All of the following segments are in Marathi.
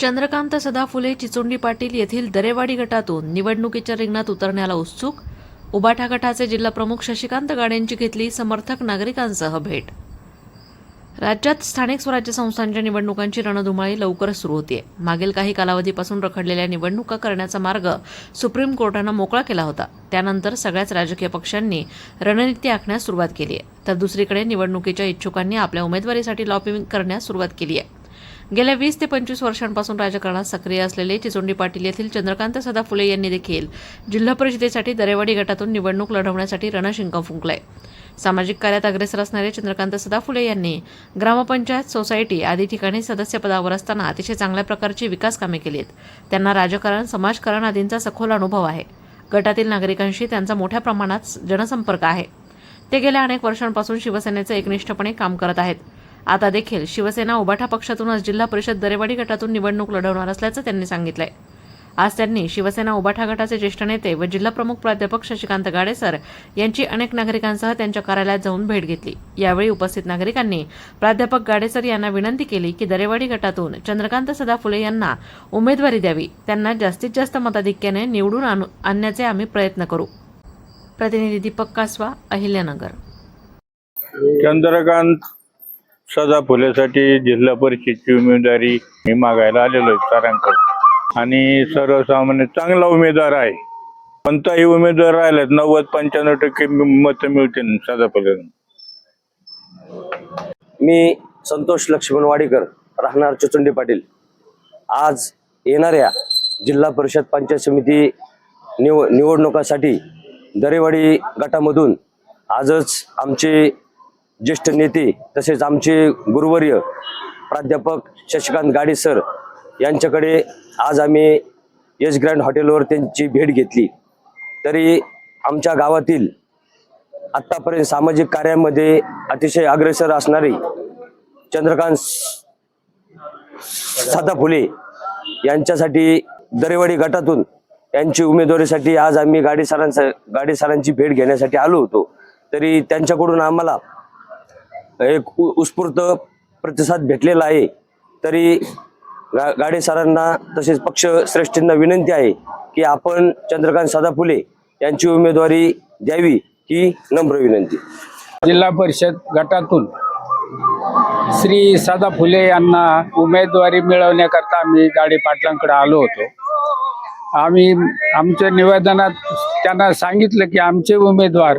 चंद्रकांत सदाफुले चिचोंडी पाटील येथील दरेवाडी गटातून निवडणुकीच्या रिंगणात उतरण्याला उत्सुक. उबाठा गटाचे जिल्हाप्रमुख शशिकांत गाडेंची घेतली समर्थक नागरिकांसह भेट. राज्यात स्थानिक स्वराज्य संस्थांच्या निवडणुकांची रणधुमाळी लवकरच सुरू होतीये. मागील काही कालावधीपासून रखडलेल्या निवडणुका करण्याचा मार्ग सुप्रीम कोर्टानं मोकळा केला होता. त्यानंतर सगळ्याच राजकीय पक्षांनी रणनीती आखण्यास सुरुवात केली आहे तर दुसरीकडे निवडणुकीच्या इच्छुकांनी आपल्या उमेदवारीसाठी लॉबिंग करण्यास सुरुवात केली आहे गेल्या वीस ते पंचवीस वर्षांपासून राजकारणात सक्रिय असलेले चिचोंडी पाटील येथील चंद्रकांत सदा फुले यांनी देखील जिल्हा परिषदेसाठी दरेवाडी गटातून निवडणूक लढवण्यासाठी रणशिंक फुंकलाय. सामाजिक कार्यात अग्रेसर असणारे चंद्रकांत सदा फुले यांनी ग्रामपंचायत सोसायटी आदी ठिकाणी सदस्यपदावर असताना अतिशय चांगल्या प्रकारची विकास कामे केली आहेत त्यांना राजकारण समाजकारण आदींचा सखोल अनुभव आहे. गटातील नागरिकांशी त्यांचा मोठ्या प्रमाणात जनसंपर्क आहे. ते गेल्या अनेक वर्षांपासून शिवसेनेचे एकनिष्ठपणे काम करत आहेत. आता देखील शिवसेना उबाठा पक्षातूनच जिल्हा परिषद दरेवाडी गटातून निवडणूक लढवणार असल्याचं त्यांनी सांगितलंय. आज त्यांनी शिवसेना उबाठा गटाचे ज्येष्ठ नेते व जिल्हाप्रमुख प्राध्यापक शशिकांत गाडेसर यांची अनेक नागरिकांसह त्यांच्या कार्यालयात जाऊन भेट घेतली. यावेळी उपस्थित नागरिकांनी प्राध्यापक गाडेसर यांना विनंती केली की दरेवाडी गटातून चंद्रकांत सदा फुले यांना उमेदवारी द्यावी. त्यांना जास्तीत जास्त मताधिक्याने निवडून आणण्याचे आम्ही प्रयत्न करू. प्रतिनिधी दीपक कासवा अहिल्यानगर. चंद्रकांत सदा फुलेसाठी जिल्हा परिषदची उमेदवारी मी मागायला आलेलो आहे सरांकडे आणि सर्वसामान्य चांगला उमेदवार आहे. कोणताही उमेदवार राहिलेत नव्वद पंच्याण्णव टक्के मत मिळतील सदा फुले मी संतोष लक्ष्मण वाडीकर राहणार चुचुंडी पाटील. आज येणाऱ्या जिल्हा परिषद पंचायत समिती निव निवडणुकासाठी दरेवाडी गटामधून आजच आमचे ज्येष्ठ नेते तसेच आमचे गुरुवर्य प्राध्यापक शशिकांत गाडे सर यांच्याकडे आज आम्ही यश ग्रँड हॉटेलवर त्यांची भेट घेतली. तरी आमच्या गावातील आत्तापर्यंत सामाजिक कार्यामध्ये अतिशय अग्रेसर असणारे चंद्रकांत सदा फुले यांच्यासाठी दरेवाडी गटातून यांची उमेदवारीसाठी आज आम्ही गाडी सरांचा गाडी सरांची भेट घेण्यासाठी आलो होतो. तरी त्यांच्याकडून आम्हाला एक उत्स्फूर्त प्रतिसाद भेटलेला आहे. तरी गा गाडे सरांना तसेच पक्ष श्रेष्ठींना विनंती आहे की आपण चंद्रकांत सदाफुले यांची उमेदवारी द्यावी ही नम्र विनंती. जिल्हा परिषद गटातून श्री सदा फुले यांना उमेदवारी मिळवण्याकरता आम्ही गाडी पाटलांकडे आलो होतो. आम्ही आमच्या निवेदनात त्यांना सांगितलं की आमचे उमेदवार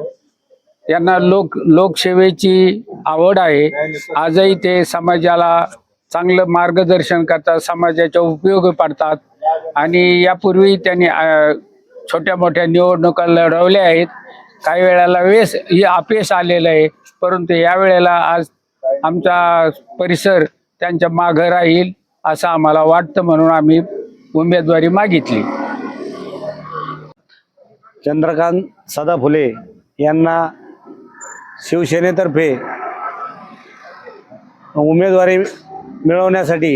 यांना लोक लोकसेवेची आवड आहे. आजही ते समाजाला चांगलं मार्गदर्शन करतात समाजाच्या उपयोग पडतात. आणि यापूर्वी त्यांनी छोट्या मोठ्या निवडणुका लढवल्या आहेत. काही वेळेला वेस हे अपयश आलेलं आहे. परंतु या वेळेला आज आमचा परिसर त्यांच्या मागं राहील असं आम्हाला वाटतं म्हणून आम्ही उमेदवारी मागितली. चंद्रकांत सदा फुले यांना शिवसेनेतर्फे उमेदवारी मिळवण्यासाठी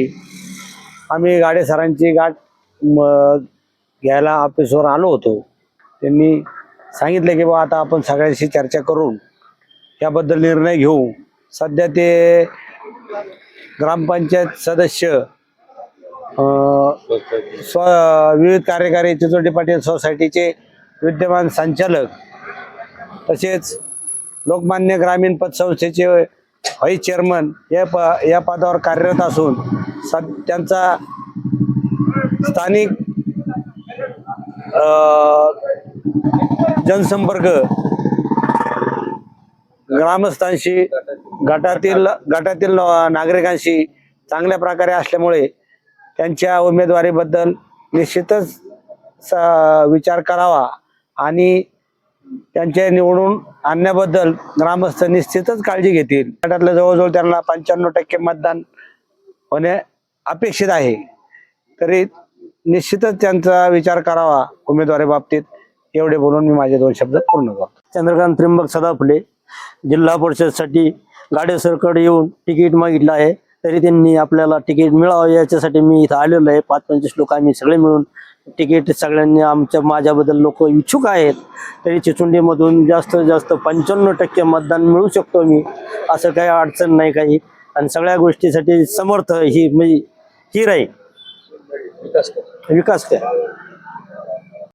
आम्ही गाडे सरांची गाठ घ्यायला ऑफिसवर आलो होतो. त्यांनी सांगितलं की बा आता आपण सगळ्यांशी चर्चा करून याबद्दल निर्णय घेऊ. सध्या ते ग्रामपंचायत सदस्य स्व विविध कार्यकारी चिचोटी पाटील सोसायटीचे विद्यमान संचालक तसेच लोकमान्य ग्रामीण पतसंस्थेचे हई चेअरमन या प या पदावर कार्यरत असून सद त्यांचा स्थानिक जनसंपर्क ग्रामस्थांशी गटातील गटातील नागरिकांशी चांगल्या प्रकारे असल्यामुळे त्यांच्या उमेदवारीबद्दल निश्चितच स विचार करावा आणि त्यांच्या निवडून आणण्याबद्दल ग्रामस्थ निश्चितच काळजी घेतील. गटातलं जवळजवळ त्यांना पंच्याण्णव टक्के मतदान होणे अपेक्षित आहे. तरी निश्चितच त्यांचा विचार करावा उमेदवारी बाबतीत. एवढे बोलून मी माझे दोन शब्द पूर्ण करतो. चंद्रकांत त्र्यंबक सदाफुले जिल्हा परिषदसाठी गाडेसरकडे येऊन तिकीट मागितलं आहे. तरी त्यांनी आपल्याला तिकीट मिळावं याच्यासाठी मी इथं आलेलो आहे. पाच पंचवीस लोक आम्ही सगळे मिळून तिकीट सगळ्यांनी आमच्या माझ्याबद्दल लोक इच्छुक आहेत. तरी चिचुंडीमधून जास्तीत जास्त पंच्याण्णव टक्के मतदान मिळू शकतो मी. असं काही अडचण नाही काही. आणि सगळ्या गोष्टीसाठी समर्थ ही म्हणजे ही राहील. विकास काय